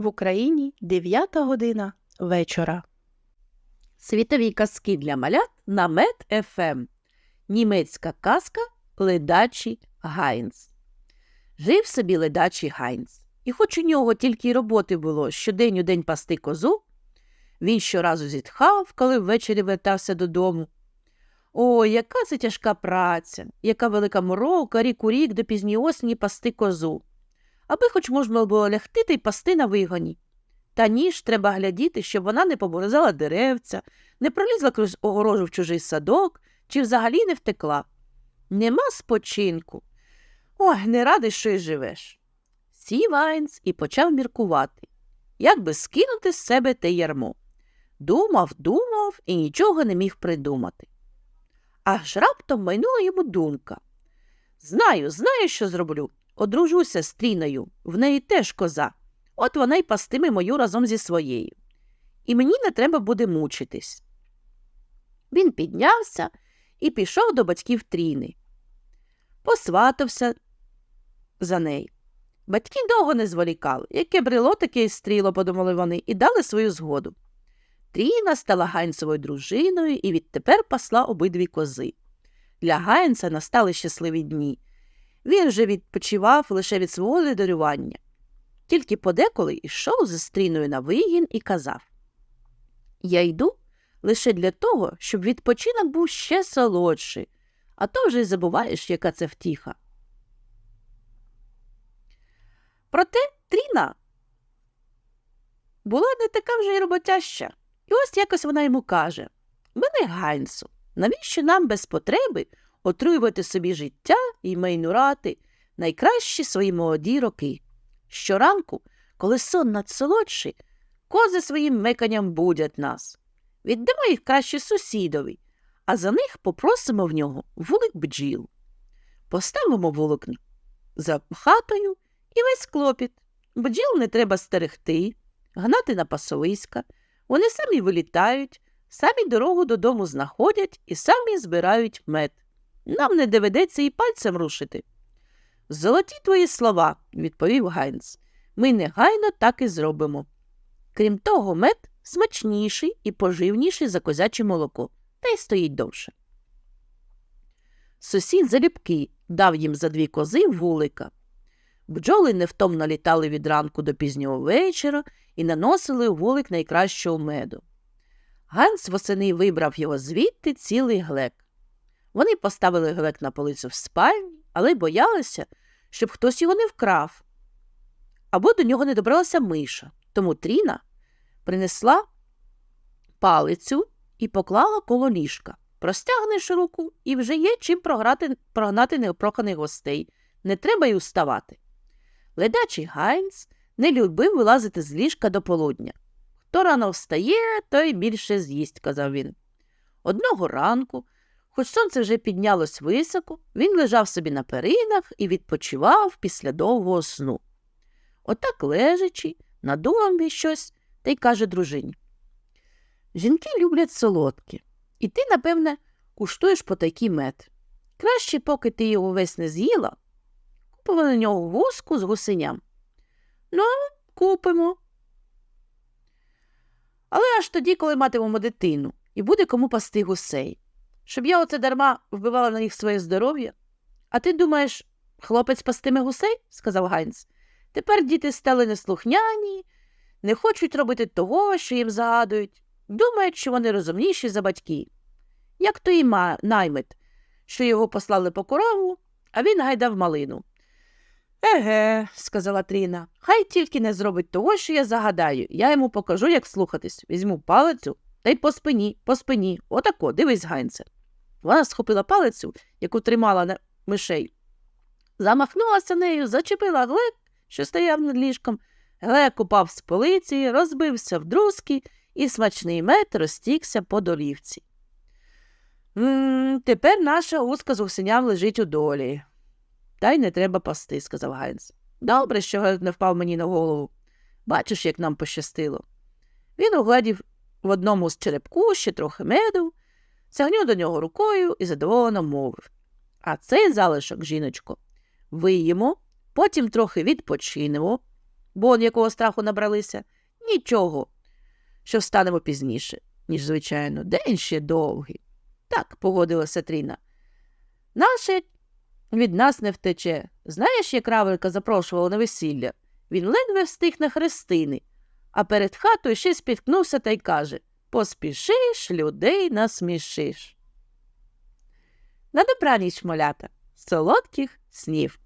В Україні 9 година вечора. Світові казки для малят на Мед ФМ. Німецька казка Ледачий Гайнц. Жив собі ледачий Гайнц. І хоч у нього тільки й роботи було щодень у день пасти козу, він щоразу зітхав, коли ввечері вертався додому. Ой, яка це тяжка праця, яка велика морока, рік у рік до пізньої осені пасти козу. Аби хоч можна було лягти та й пасти на вигоні. Та ніж треба глядіти, щоб вона не поборозала деревця, не пролізла крізь огорожу в чужий садок чи взагалі не втекла. Нема спочинку. Ой, не радий, що й живеш. Сів Айнс і почав міркувати, як би скинути з себе те ярмо. Думав, думав і нічого не міг придумати. Аж раптом майнула йому думка. Знаю, знаю, що зроблю. Одружуся з Тріною, в неї теж коза. От вона й пастиме мою разом зі своєю. І мені не треба буде мучитись. Він піднявся і пішов до батьків Тріни. Посватався за неї. Батьки довго не зволікали. Яке брело, таке й стріло, подумали вони, і дали свою згоду. Тріна стала Гайнцевою дружиною і відтепер пасла обидві кози. Для Гайнца настали щасливі дні. Він вже відпочивав лише від свого ледарювання. Тільки подеколи йшов з стріною на вигін і казав Я йду лише для того, щоб відпочинок був ще солодший, а то вже й забуваєш, яка це втіха. Проте Тріна була не така вже й роботяща. І ось якось вона йому каже Мене Гайнсу, навіщо нам без потреби отруювати собі життя і майнурати найкращі свої молоді роки? Щоранку, коли сон надсолодший, кози своїм меканням будять нас. Віддамо їх краще сусідові, а за них попросимо в нього вулик бджіл. Поставимо вулик за хатою і весь клопіт. Бджіл не треба стерегти, гнати на пасовиська. Вони самі вилітають, самі дорогу додому знаходять і самі збирають мед. Нам не доведеться і пальцем рушити. Золоті твої слова, відповів Гайнс. Ми негайно так і зробимо. Крім того, мед смачніший і поживніший за козяче молоко, та й стоїть довше. Сусід залюбки дав їм за дві кози вулика. Бджоли невтомно літали від ранку до пізнього вечора і наносили у вулик найкращого меду. Ганс восени вибрав його звідти цілий глек. Вони поставили глек на полицю в спальні, але боялися, щоб хтось його не вкрав. Або до нього не добралася миша, тому Тріна принесла палицю і поклала коло ліжка. Простягнеш руку і вже є чим програти, прогнати неопроханих гостей. Не треба й уставати. Ледачий Гайнс не любив вилазити з ліжка до полудня. Хто рано встає, той більше з'їсть, казав він. Одного ранку, хоч сонце вже піднялось високо, він лежав собі на перинах і відпочивав після довгого сну. Отак лежачи, надумав він щось та й каже дружині. Жінки люблять солодкі, і ти, напевне, куштуєш по такий мед. Краще, поки ти його весь не з'їла, купимо на нього воску з гусеням. Ну, купимо. Але аж тоді, коли матимемо дитину, і буде кому пасти гусей. Щоб я оце дарма вбивала на них своє здоров'я. А ти думаєш, хлопець пастиме гусей? сказав Гайнс. Тепер діти стали неслухняні, не хочуть робити того, що їм загадують, думають, що вони розумніші за батьків. Як той наймит, що його послали по корову, а він гайдав малину. Еге, сказала Тріна, хай тільки не зробить того, що я загадаю. Я йому покажу, як слухатись. Візьму палицю та й по спині, по спині. Отако, дивись, Гайнце. Вона схопила палицю, яку тримала на мишей, замахнулася нею, зачепила глек, що стояв над ліжком. Глек упав з полиці, розбився в друзки, і смачний мед розтікся по долівці. Тепер наша узка з гусеням лежить у долі. Та й не треба пасти, сказав Гайнс. Добре, що Гек не впав мені на голову. Бачиш, як нам пощастило. Він угледів в одному з черепку ще трохи меду, сягнув до нього рукою і задоволено мовив. А цей залишок, жіночко, виїмо, потім трохи відпочинемо. Бон якого страху набралися? Нічого, що встанемо пізніше, ніж звичайно, день ще довгий. Так, погодилася Тріна. Наше від нас не втече. Знаєш, як Равелька запрошувала на весілля? Він ледве встиг на хрестини, а перед хатою ще спіткнувся та й каже Поспішиш, людей насмішиш. На добраніч, молята, солодких снів.